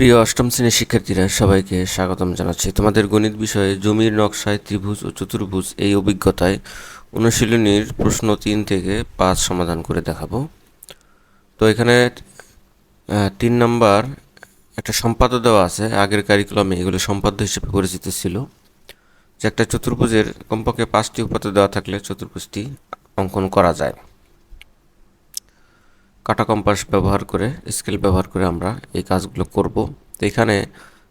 প্রিয় অষ্টম শ্রেণির শিক্ষার্থীরা, সবাইকে স্বাগতম জানাচ্ছি। তোমাদের গণিত বিষয়ে জমির নকশায় ত্রিভুজ ও চতুর্ভুজ এই অভিজ্ঞতায় অনুশীলনীর প্রশ্ন তিন থেকে পাঁচ সমাধান করে দেখাবো। তো এখানে তিন নাম্বার একটা সম্পাদ্য দেওয়া আছে, আগের কারিকুলামে এগুলো সম্পাদ্য হিসেবে পরিচিত ছিল, যে একটা চতুর্ভুজের কমপক্ষে পাঁচটি উপাত্ত দেওয়া থাকলে চতুর্ভুজটি অঙ্কন করা যায়। কাটা কম্পাস ব্যবহার করে, স্কেল ব্যবহার করে আমরা এই কাজগুলো করব। তো এখানে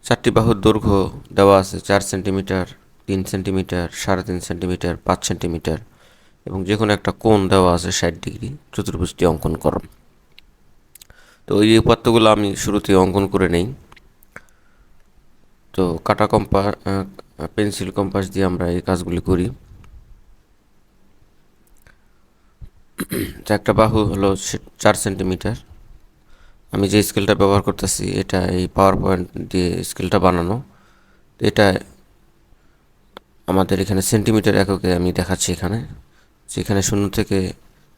চারটি বাহুর দৈর্ঘ্য দেওয়া আছে, চার সেন্টিমিটার, তিন সেন্টিমিটার, সাড়ে তিন সেন্টিমিটার, পাঁচ সেন্টিমিটার এবং যে কোনো একটা কোণ দেওয়া আছে ষাট ডিগ্রি চতুর্ভুজটি অঙ্কন করো। তো এই উপাত্তগুলো আমি শুরুতে অঙ্কন করে নেই। তো কাটা কম্পাস পেন্সিল কম্পাস দিয়ে আমরা এই কাজগুলি করি। তো একটা বাহু হলো চার সেন্টিমিটার। আমি যে স্কেলটা ব্যবহার করতেছি, এটা এই পাওয়ার পয়েন্ট দিয়ে স্কেলটা বানানো। এটা আমাদের এখানে সেন্টিমিটার এককে আমি দেখাচ্ছি এখানে। যেখানে শূন্য থেকে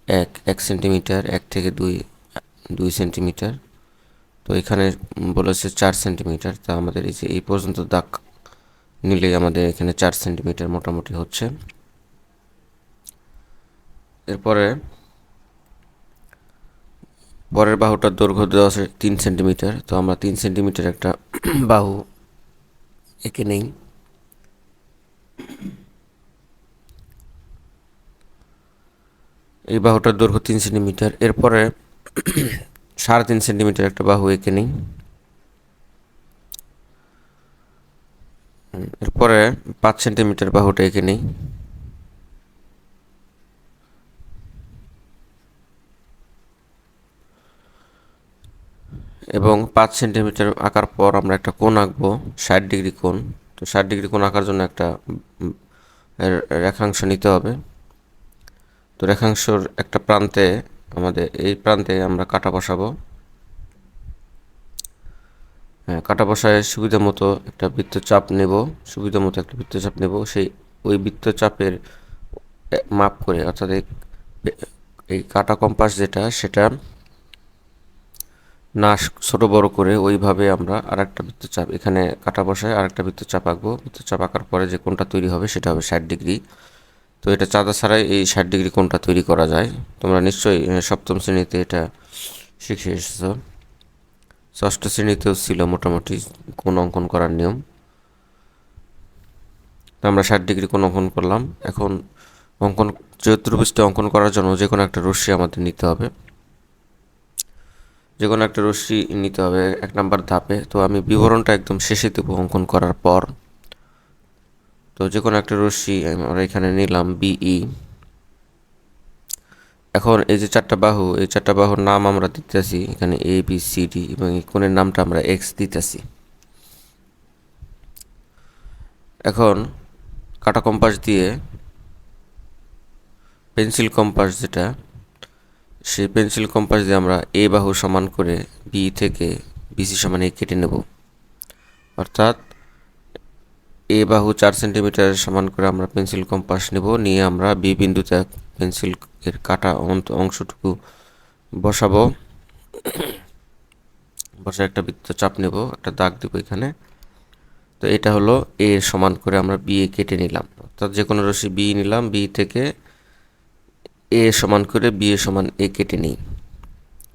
এক এক সেন্টিমিটার, এক থেকে দুই দুই সেন্টিমিটার। তো এখানে বলেছে চার সেন্টিমিটার। তা আমাদের এই যে এই পর্যন্ত দাগ নিলে আমাদের এখানে চার সেন্টিমিটার মোটামুটি হচ্ছে। এরপরে পরের বাহুটার দৈর্ঘ্য দেওয়া আছে তিন সেন্টিমিটার, তো আমরা তিন সেন্টিমিটার একটা বাহু এঁকে নেই। এই বাহুটার দৈর্ঘ্য তিন সেন্টিমিটার, এরপরে সাড়ে তিন সেন্টিমিটার একটা বাহু এঁকে নেই। এরপরে পাঁচ সেন্টিমিটার বাহুটা এঁকে নেই। এবং পাঁচ সেন্টিমিটার আঁকার পর আমরা একটা কোণ আঁকবো, ষাট ডিগ্রি কোণ। তো ষাট ডিগ্রি কোণ আঁকার জন্য একটা রেখাংশ নিতে হবে। তো রেখাংশর একটা প্রান্তে, আমাদের এই প্রান্তে আমরা কাটা বসাবো। হ্যাঁ কাটা বসায় সুবিধা মতো একটা বৃত্তচাপ নেব, সুবিধা মতো একটা বৃত্তচাপ নেব। সেই, ওই বৃত্তচাপের মাপ করে, অর্থাৎ এই কাটা কম্পাস যেটা, সেটা না ছোট বড় করে ওইভাবে আমরা আরেকটা বৃত্তচাপ এখানে কাটা বসায় আরেকটা বৃত্তচাপ আঁকবো। বৃত্তচাপ আঁকার পরে যে কোনটা তৈরি হবে সেটা হবে ষাট ডিগ্রি। তো এটা চাঁদা ছাড়াই এই ষাট ডিগ্রি কোনটা তৈরি করা যায়। তোমরা নিশ্চয়ই সপ্তম শ্রেণীতে এটা শিখে এসেছ। ষষ্ঠ শ্রেণীতেও ছিল মোটামুটি কোণ অঙ্কন করার নিয়ম। তো আমরা ষাট ডিগ্রি কোন অঙ্কন করলাম। এখন অঙ্কন চতুর্ভুজটা অঙ্কন করার জন্য যে কোনো একটা রশ্মি আমাদের নিতে হবে। যে কোনো একটা রশ্মি নিতে হবে, এক নাম্বার ধাপে। তো আমি বিবরণটা একদম শেষে দেবো অঙ্কন করার পর, তো যে কোনো একটা রশ্মি আমরা এখানে নিলাম, বিই। এখন এই যে চারটা বাহু, এই চারটা বাহুর নাম আমরা দিতেছি, এখানে এ, বি, সি, ডি এবং এই কোণের নামটা আমরা এক্স দিতেছি। এখন কাটা কম্পাস দিয়ে পেন্সিল কম্পাস যেটা সেই পেন্সিল কম্পাস দিয়ে আমরা এ বাহু সমান করে বি থেকে বিসি সমান এ কেটে নেব। অর্থাৎ এ বাহু চার সেন্টিমিটার সমান করে আমরা পেন্সিল কম্পাস নেব। নিয়ে আমরা বি বিন্দুতে পেন্সিল এর কাটা অংশটুকু বসাবো। বসে একটা বৃত্ত চাপ নেব, একটা দাগ দেবো এখানে। তো এটা হলো এ সমান করে আমরা বি এ কেটে নিলাম। অর্থাৎ যে কোনো রশি বি নিলাম, বি থেকে এ সমান করে বি এ সমান এ কেটে নিই।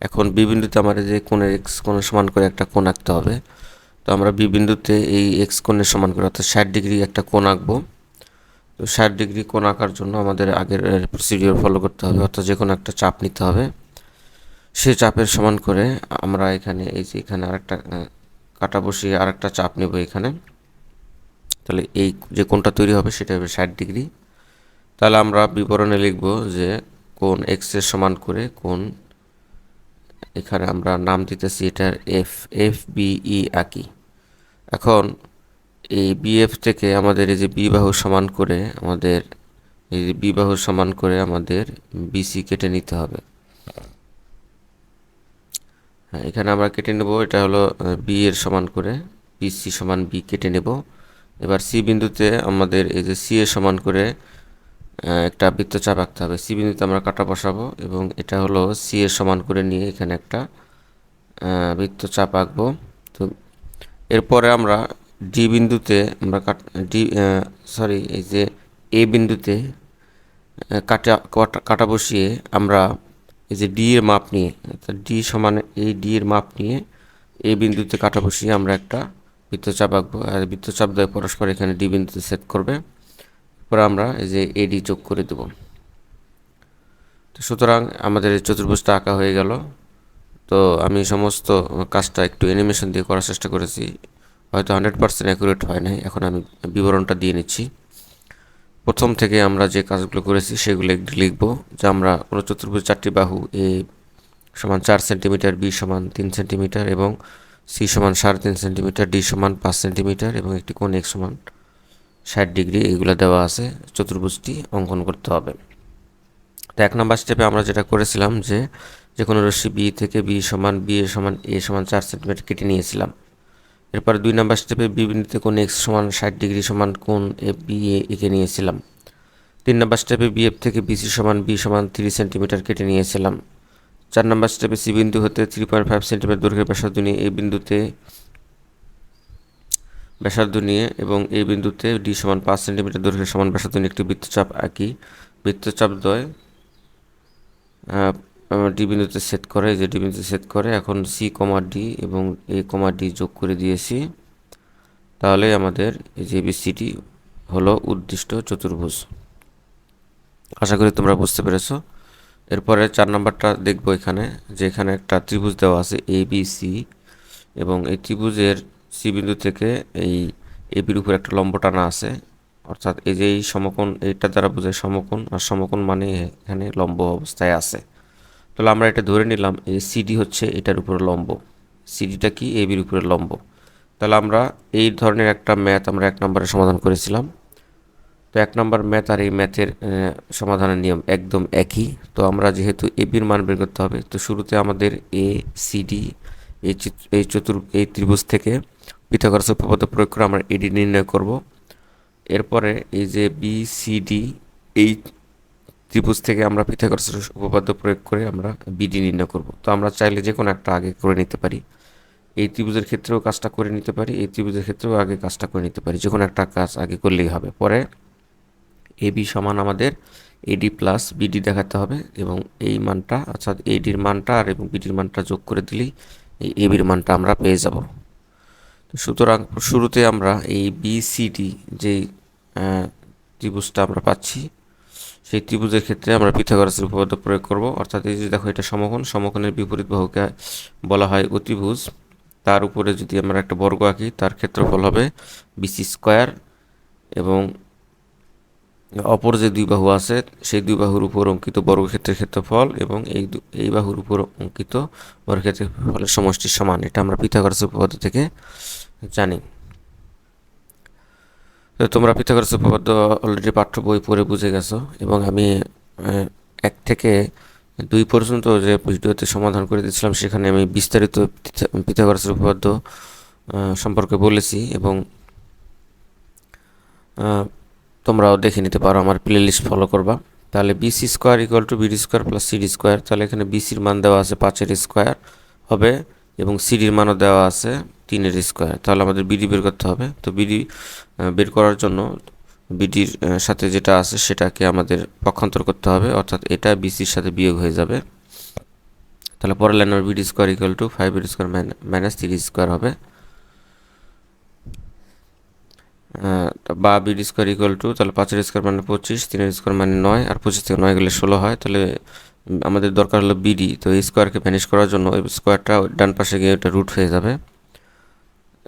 এখন বি বিন্দুতে আমার যে কোণের এক্স কোণের সমান করে একটা কোণ আঁকতে হবে। তো আমরা বি বিন্দুতে এই এক্স কোণের সমান করে, অর্থাৎ ষাট ডিগ্রি একটা কোণ আঁকবো। তো ষাট ডিগ্রি কোণ আঁকার জন্য আমাদের আগের প্রসিডিওর ফলো করতে হবে, অর্থাৎ যে কোনো একটা চাপ নিতে হবে। সেই চাপের সমান করে আমরা এখানে, এই যে এখানে আরেকটা কাটা বসিয়ে আরেকটা চাপ নেব এখানে। তাহলে এই যে কোণটা তৈরি হবে সেটা হবে ষাট ডিগ্রি। তাহলে আমরা বিবরণে লিখব যে কোন এক্সের সমান করে কোন এখানে আমরা নাম দিতেছি এটার এফ এফ বি ই আঁকি এখন এই বিএফ থেকে আমাদের এই যে বি বাহু সমান করে আমাদের এই যে বি বাহু সমান করে আমাদের বিসি কেটে নিতে হবে। হ্যাঁ এখানে আমরা কেটে নেব, এটা হলো বি এর সমান করে বিসি সমান বি কেটে নেব। এবার সি বিন্দুতে আমাদের এই যে সি এর সমান করে একটা বৃত্তচাপ আঁকতে হবে। সি বিন্দুতে আমরা কাটা বসাবো এবং এটা হলো সি এর সমান করে নিয়ে এখানে একটা বৃত্তচাপ আঁকবো। তো এরপরে আমরা ডি বিন্দুতে আমরা কাট ডি সরি এই যে এ বিন্দুতে কাটা কাটা- বসিয়ে আমরা এই যে ডি এর মাপ নিয়ে, অর্থাৎ ডি সমান এই ডি এর মাপ নিয়ে এই বিন্দুতে কাটা বসিয়ে আমরা একটা বৃত্তচাপ আঁকবো। আর বৃত্তচাপ দ্বয় পরস্পর এখানে ডি বিন্দুতে সেট করবে। এরপর আমরা এই যে এডি যোগ করে দেব। তো সুতরাং আমাদের চতুর্ভুজটা আঁকা হয়ে গেল। তো আমি সমস্ত কাজটা একটু অ্যানিমেশন দিয়ে করার চেষ্টা করেছি। হয়তো হান্ড্রেড পার্সেন্ট অ্যাকুরেট হয় নাই। এখন আমি বিবরণটা দিয়ে নিচ্ছি। প্রথম থেকে আমরা যে কাজগুলো করেছি সেগুলো একটু লিখব, যে আমরা কোনো চতুর্ভুজ চারটি বাহু এ সমান চার সেন্টিমিটার বি সমান তিন সেন্টিমিটার এবং সি সমান সাড়ে তিন সেন্টিমিটার ডি সমান পাঁচ সেন্টিমিটার এবং একটি কোণ এক সমান ষাট ডিগ্রি এগুলো দেওয়া আছে, চতুর্ভুজটি অঙ্কন করতে হবে। তো এক নম্বর স্টেপে আমরা যেটা করেছিলাম যে যে কোনো রশ্মি বি থেকে বি সমান বি এ সমান এ সমান চার সেন্টিমিটার কেটে নিয়েছিলাম। এরপর দুই নম্বর স্টেপে বি বিন্দুতে কোন এক্স সমান ষাট ডিগ্রি সমান কোন এ বি এ এঁকে নিয়েছিলাম। তিন নম্বর স্টেপে বি এফ থেকে বিসি সমান বি সমান থ্রি সেন্টিমিটার কেটে নিয়েছিলাম। চার নম্বর স্টেপে সি বিন্দু হতে থ্রি পয়েন্ট ফাইভ সেন্টিমিটার দৈর্ঘ্যের ব্যাসার্ধ নিয়ে এই বিন্দুতে ব্যাসার্ধ নিয়ে এবং এই বিন্দুতে ডি সমান পাঁচ সেন্টিমিটার দৈর্ঘ্যের সমান ব্যাসার্ধ নিয়ে একটি বৃত্তচাপ আঁকি। বৃত্তচাপ দ্বয় ডি বিন্দুতে সেট করে, যে ডি বিন্দুতে সেট করে, এখন সি কমা ডি এবং এ কমা ডি যোগ করে দিয়েছি। তাহলে আমাদের এই যে বিসিটি হলো উদ্দিষ্ট চতুর্ভুজ। আশা করি তোমরা বুঝতে পেরেছ। এরপরে চার নাম্বারটা দেখব এখানে যে এখানে একটা ত্রিভুজ দেওয়া আছে এ বি সি এবং এই ত্রিভুজের সি বিন্দু থেকে এই এ বির উপর একটা লম্ব টানা আছে। অর্থাৎ এই যে এই সমকোণ, এইটা দ্বারা বোঝায় সমকোণ, আর সমকোণ মানে এখানে লম্ব অবস্থায় আছে। তাহলে আমরা এটা ধরে নিলাম, এই সিডি হচ্ছে এটার উপরে লম্ব। সিডিটা কি? এ বির উপরে লম্ব। তাহলে আমরা এই ধরনের একটা ম্যাথ আমরা এক নম্বরে সমাধান করেছিলাম। তো এক নম্বর ম্যাথ আর এই ম্যাথের সমাধানের নিয়ম একদম একই। তো আমরা যেহেতু এ বির মান বের করতে হবে, তো শুরুতে আমাদের এ সিডি এই এই চতুর, এই ত্রিভুজ থেকে পিথাগোরাস উপপাদ্য প্রয়োগ করে আমরা এডি নির্ণয় করব। এরপরে এই যে বি সি ডি এই ত্রিভুজ থেকে আমরা পিথাগোরাসের উপপাদ্য প্রয়োগ করে আমরা বিডি নির্ণয় করব। তো আমরা চাইলে যে কোনো একটা আগে করে নিতে পারি। এই ত্রিভুজের ক্ষেত্রেও কাজটা করে নিতে পারি, এই ত্রিভুজের ক্ষেত্রেও আগে কাজটা করে নিতে পারি। যে কোনো একটা কাজ আগে করলেই হবে। পরে এবি সমান আমাদের এডি প্লাস বিডি দেখাতে হবে এবং এই মানটা, অর্থাৎ এডির মানটা আর এবং বিডির মানটা যোগ করে দিলেই এই এবির মানটা আমরা পেয়ে যাব। তো সুতরাং শুরুতে আমরা এই বিসিডি যেই ত্রিভুজটা আমরা পাচ্ছি, সেই ত্রিভুজের ক্ষেত্রে আমরা পিথাগোরাসের উপপাদ্য প্রয়োগ করব। অর্থাৎ এই যে দেখো, এটা সমকোণ। সমকোণের বিপরীত বাহুকে বলা হয় অতিভুজ। তার উপরে যদি আমরা একটা বর্গ আঁকি, তার ক্ষেত্রফল হবে বিসি স্কোয়ার এবং অপর যে দুই বাহু আছে, সেই দুই বাহুর উপর অঙ্কিত বর্গক্ষেত্রের ক্ষেত্রফল এবং এই এই বাহুর উপর অঙ্কিত বর্গক্ষেত্রের ফলের সমষ্টির সমান। এটা আমরা পিথাগোরাসের উপপাদ্য থেকে জানি। তোমরা পিথাগোরাস উপপাদ্য অলরেডি পাঠ্য বই পড়ে বুঝে গেছো এবং আমি এক থেকে দুই পর্যন্ত যে ভিডিওতে সমাধান করে দিয়েছিলাম, সেখানে আমি বিস্তারিত পিথাগোরাসের উপপাদ্য সম্পর্কে বলেছি এবং তোমরাও দেখে নিতে পারো, আমার প্লে লিস্ট ফলো করবা। তাহলে BC square equal to BD square plus CD square তাহলে এখানে বিসির মান দেওয়া আছে পাঁচের স্কোয়ার হবে এবং সিডির মানও দেওয়া আছে তিনের স্কোয়ার তাহলে আমাদের বিডি বের করতে হবে। তো বিডি বের করার জন্য বিডির সাথে যেটা আছে সেটাকে আমাদের পক্ষান্তর করতে হবে, অর্থাৎ এটা বিসির সাথে বিয়োগ হয়ে যাবে। তাহলে পরের line BD square equal to ফাইভের স্কোয়ার মাইনাস থ্রি স্কোয়ার হবে। বা বিডি স্কোয়ার ইকুয়াল টু তাহলে পাঁচের স্কোয়ার মানে পঁচিশ, তিনের স্কোয়ার মানে নয়, আর পঁচিশ থেকে নয় গেলে ষোলো হয়, তাহলে আমাদের দরকার হলো বিডি তো এই স্কোয়ারকে ভ্যানিশ করার জন্য ওই স্কোয়ারটা ডান পাশে গিয়ে ওটা রুট হয়ে যাবে।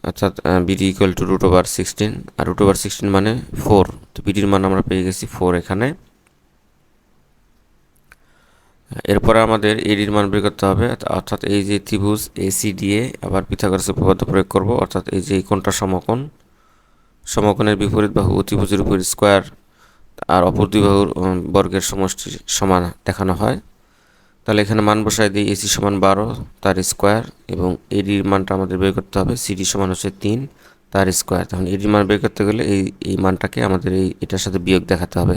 অর্থাৎ BD equal to root over sixteen R root over sixteen মানে ফোর তো বিডির মান আমরা পেয়ে গেছি ফোর এখানে। এরপরে আমাদের এডির মান বের করতে হবে, অর্থাৎ এই যে ত্রিভুজ এসিডিএ আবার পিথাগোরাসের উপপাদ্য প্রয়োগ করব, অর্থাৎ এই যে কোনটা সমকোণ। সমকোণের বিপরীত বাহু অতিভুজের উপর স্কোয়ার আর অপর দুই বাহুর বর্গের সমষ্টি সমান দেখানো হয়। তাহলে এখানে মান বসায় দিই, এসি সমান বারো, তার স্কোয়ার, এবং এডির মানটা আমাদের বের করতে হবে, সিডি সমান হচ্ছে তিন, তার স্কোয়ার। তখন এডির মান বের করতে গেলে এই এই মানটাকে আমাদের এই, এটার সাথে বিয়োগ দেখাতে হবে।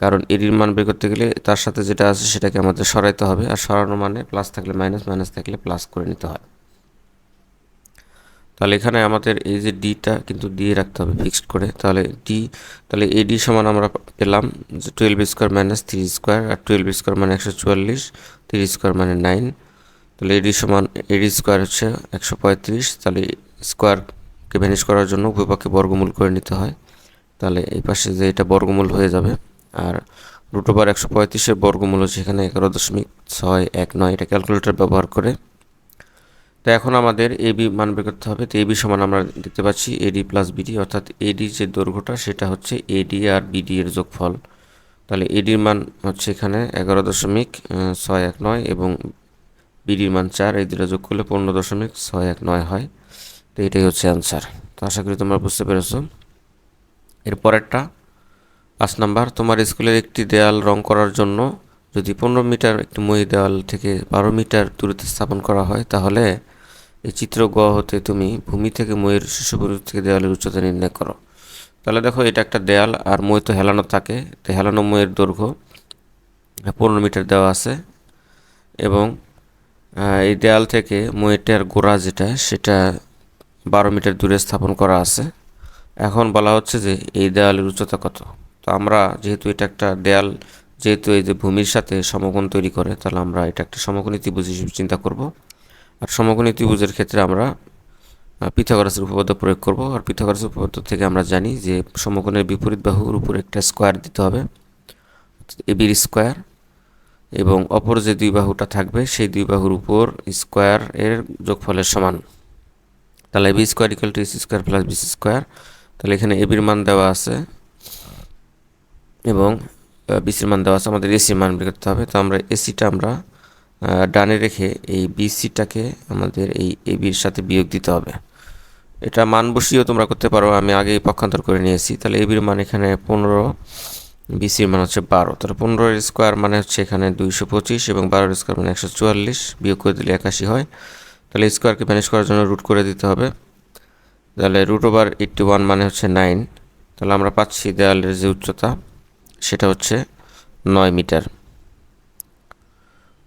কারণ এডির মান বের করতে গেলে তার সাথে যেটা আছে সেটাকে আমাদের সরাইতে হবে, আর সরানো মানে প্লাস থাকলে মাইনাস মাইনাস থাকলে প্লাস করে নিতে হয়। তাহলে এখানে আমাদের এই যে ডিটা কিন্তু দিয়ে রাখতে হবে ফিক্সড করে। তাহলে ডি তাহলে এ ডি সমান আমরা পেলাম যে twelve square minus three square আর টুয়েলভ স্কোয়ার মানে একশো চুয়াল্লিশ থ্রি স্কোয়ার মানে নাইন তাহলে এডি সমান এডি স্কোয়ার হচ্ছে একশো পঁয়ত্রিশ। তাহলে স্কোয়ারকে ভ্যানিশ করার জন্য উভয় পক্ষে বর্গমূল করে নিতে হয়। তাহলে এই পাশে যে এটা বর্গমূল হয়ে যাবে আর রুট ওভার একশো পঁয়ত্রিশের বর্গমূল হচ্ছে এখানে এগারো দশমিক ছয় এক নয়। এটা ক্যালকুলেটর ব্যবহার করে তো এখন আমাদের এবি মান বের করতে হবে। তো এ বি সমান আমরা দেখতে পাচ্ছি এডি প্লাস বিডি অর্থাৎ এডি যে দৈর্ঘ্যটা, সেটা হচ্ছে এডি আর বিডি এর যোগফল। তাহলে এডির মান হচ্ছে এখানে এগারো দশমিক ছয় এক নয় এবং বিডির মান চার, এই দুটো যোগ করলে পনেরো দশমিক ছয় এক নয় হয়। তো এটাই হচ্ছে অ্যান্সার তো আশা করি তোমরা বুঝতে পেরেছ। এর পরেরটা, পাঁচ নাম্বার, তোমার স্কুলের একটি দেয়াল রং করার জন্য যদি পনেরো মিটার একটি মই দেওয়াল থেকে বারো মিটার দূরত্বে স্থাপন করা হয়, তাহলে এই চিত্র গ হতে তুমি ভূমি থেকে মইয়ের শীর্ষবিন্দু থেকে দেওয়ালের উচ্চতা নির্ণয় করো। তাহলে দেখো, এটা একটা দেয়াল আর মই তো হেলানো থাকে। তো হেলানো মইয়ের দৈর্ঘ্য পনেরো মিটার দেওয়া আছে এবং এই দেয়াল থেকে মইটার গোড়া যেটা, সেটা বারো মিটার দূরে স্থাপন করা আছে। এখন বলা হচ্ছে যে এই দেয়ালের উচ্চতা কত? তো আমরা যেহেতু এটা একটা দেয়াল, যেহেতু এই যে ভূমির সাথে সমকোণ তৈরি করে, তাহলে আমরা এটা একটা সমকোণী ত্রিভুজ হিসেবে চিন্তা করব। আর সমকোণী ত্রিভুজের ক্ষেত্রে আমরা পিথাগোরাসের উপপাদ্য প্রয়োগ করব। আর পিথাগোরাসের উপপাদ্য থেকে আমরা জানি যে সমকোণের বিপরীত বাহুর উপর একটা স্কোয়ার দিতে হবে এবির স্কোয়ার এবং অপর যে দুই বাহুটা থাকবে, সেই দুই বাহুর উপর স্কোয়ার এর যোগফলের সমান। তাহলে AB square equal to AC square plus BC square তাহলে এখানে এবির মান দেওয়া আছে, এবং বিসির মান দেওয়া আছে, আমাদের এসির মান বের করতে হবে। তো আমরা এসিটা আমরা ডানে রেখে এই বিসিটাকে আমাদের এই এবির সাথে বিয়োগ দিতে হবে। এটা মান বসিয়েও তোমরা করতে পারো, আমি আগেই পক্ষান্তর করে নিয়েছি। তাহলে এবির মান এখানে পনেরো, বিসির মান হচ্ছে বারো। তাহলে পনেরোর স্কোয়ার মানে হচ্ছে এখানে দুইশো পঁচিশ এবং বারোর স্কোয়ার মানে একশো চুয়াল্লিশ, বিয়োগ করে দিলে একাশি হয়। তাহলে স্কোয়ারকে ম্যানেজ করার জন্য রুট করে দিতে হবে। তাহলে রুট ওভার এইট্টি ওয়ান মানে হচ্ছে নাইন তাহলে আমরা পাচ্ছি দেয়ালের যে উচ্চতা, সেটা হচ্ছে নয় মিটার।